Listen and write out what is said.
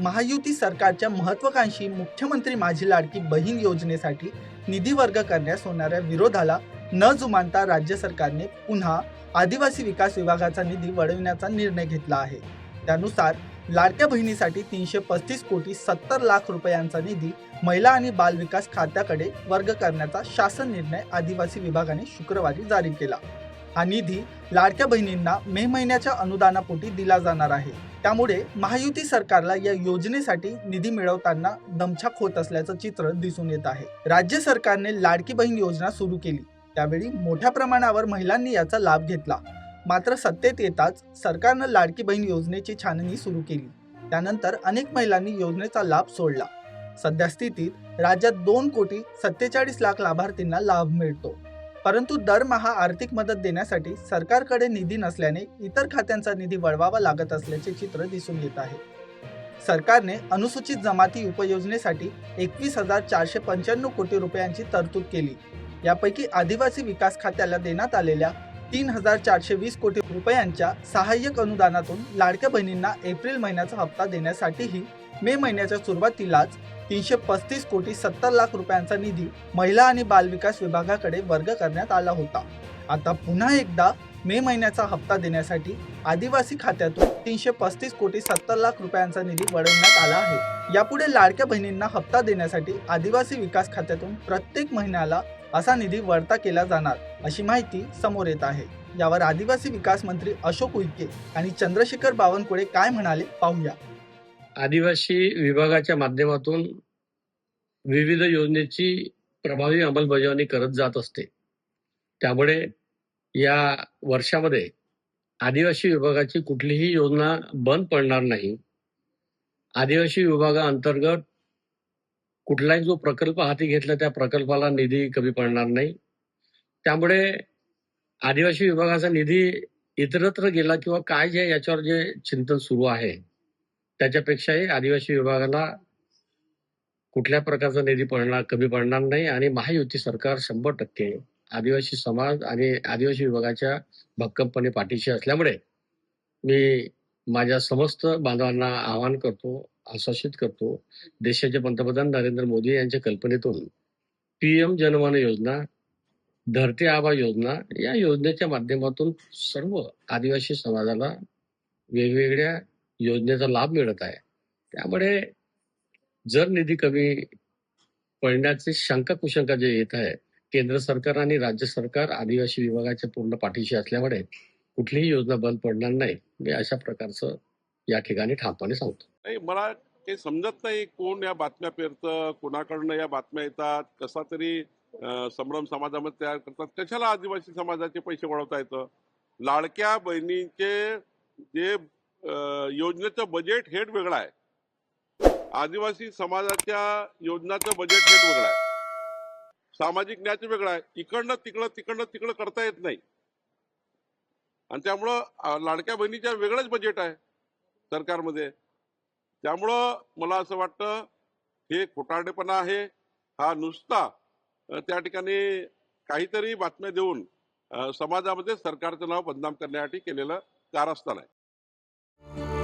महायुती सरकारच्या महत्वाकांक्षी मुख्यमंत्री माझी लाडकी बहीण योजनेसाठी निधी वर्ग करण्यास होणाऱ्या विरोधाला न जुमानता राज्य सरकारने पुन्हा आदिवासी विकास विभागाचा निधी वळविण्याचा निर्णय घेतला आहे. त्यानुसार लाडक्या बहिणीसाठी तीनशे पस्तीस कोटी सत्तर लाख रुपयांचा निधी महिला आणि बाल विकास खात्याकडे वर्ग करण्याचा शासन निर्णय आदिवासी विभागाने शुक्रवारी जारी केला. हा निधी लाडक्या बहिणींना मे महिन्याच्या अनुदानापोटी दिला जाणार आहे. त्यामुळे महायुती सरकारला या योजनेसाठी निधी मिळवताना दमछाक होत असल्याचं चित्र दिसून येत आहे. राज्य सरकारने लाडकी बहीण योजना सुरू केली. त्यावेळी मोठ्या प्रमाणावर महिलांनी याचा लाभ घेतला. मात्र सत्तेत येताच सरकारनं लाडकी बहीण योजनेची छाननी सुरू केली. त्यानंतर अनेक महिलांनी योजनेचा लाभ सोडला. सध्या स्थितीत राज्यात दोन कोटी सत्तेचाळीस लाख लाभार्थींना लाभ मिळतो. परंतु दरमहा आर्थिक मदत देण्यासाठी सरकारकडे निधी नसल्याने इतर खात्यांचा निधी वळवावा लागत असल्याचे चित्र दिसून येत आहे. सरकारने अनुसूचित जमाती उपयोजनेसाठी एकवीस हजार चारशे पंच्याण्णव कोटी रुपयांची तरतूद केली. यापैकी आदिवासी विकास खात्याला देण्यात आलेल्या तीन हजार चारशे वीस कोटी रुपयांच्या सहाय्यक अनुदानातून लाडक्या बहिणींना एप्रिल महिन्याचा हप्ता देण्यासाठीही मे महिन्याच्या सुरुवातीलाच तीनशे पस्तीस कोटी सत्तर लाख रुपयांचा निधी महिला आणि बालविकास विभागाकडे वर्ग करण्यात आला होता. आता पुन्हा एकदा मे महिन्याचा हप्ता देण्यासाठी आदिवासी खात्यातून तीनशे पस्तीस कोटी सत्तर लाख रुपयांचा निधी वळवण्यात आला आहे. यापुढे लाडक्या बहिणींना हप्ता देण्यासाठी आदिवासी विकास खात्यातून प्रत्येक महिन्याला असा निधी वळता केला जाणार अशी माहिती समोर येत आहे. यावर आदिवासी विकास मंत्री अशोक उईके आणि चंद्रशेखर बावनकुळे काय म्हणाले पाहूया. आदिवासी विभागाच्या माध्यमातून विविध योजनेची प्रभावी अंमलबजावणी करत जात असते. त्यामुळे या वर्षामध्ये आदिवासी विभागाची कुठलीही योजना बंद पडणार नाही. आदिवासी विभागाअंतर्गत कुठलाही जो प्रकल्प हाती घेतला त्या प्रकल्पाला निधी कमी पडणार नाही. त्यामुळे आदिवासी विभागाचा निधी इतरत्र गेला किंवा काय जे याच्यावर जे चिंतन सुरू आहे त्याच्यापेक्षाही आदिवासी विभागाला कुठल्या प्रकारचा निधी पडणार कमी पडणार नाही आणि महायुती सरकार शंभर टक्के आदिवासी समाज आणि आदिवासी विभागाच्या भक्कमपणे पाठीशी असल्यामुळे मी माझ्या समस्त बांधवांना आवाहन करतो आश्वासित करतो. देशाचे पंतप्रधान नरेंद्र मोदी यांच्या कल्पनेतून पीएम जनमान योजना धरती आबा योजना या योजनेच्या माध्यमातून सर्व आदिवासी समाजाला वेगवेगळ्या योजनेचा लाभ मिळत आहे. त्यामुळे जर निधी कमी पडण्याची शंका कुशंका जे येत आहे केंद्र सरकार आणि राज्य सरकार आदिवासी विभागाच्या पूर्ण पाठीशी असल्यामुळे कुठलीही योजना बंद पडणार नाही. मी अशा प्रकारचं या ठिकाणी ठामपणे सांगतो. नाही मला काही समजत नाही कोण या बातम्या पेरतं कोणाकडनं या बातम्या येतात कसा तरी संभ्रम समाजामध्ये तयार करतात कशाला आदिवासी समाजाचे पैसे वळवता येतं? लाडक्या बहिणीचे जे योजनेचं बजेट हेड वेगळं आहे. आदिवासी समाजाच्या योजनाचं बजेट हेड वेगळं आहे. सामाजिक न्यायाचं वेगळं आहे. इकडनं तिकडं तिकडनं तिकडं करता येत नाही. आणि त्यामुळं लाडक्या बहिणीच्या वेगळंच बजेट आहे. सरकारमध्ये. त्यामुळं मला असं वाटतं हे खोटारडेपणा आहे. हा नुसता त्या ठिकाणी काहीतरी बातम्या देऊन समाजामध्ये सरकारचं नाव बदनाम करण्यासाठी केलेलं कारस्थान आहे.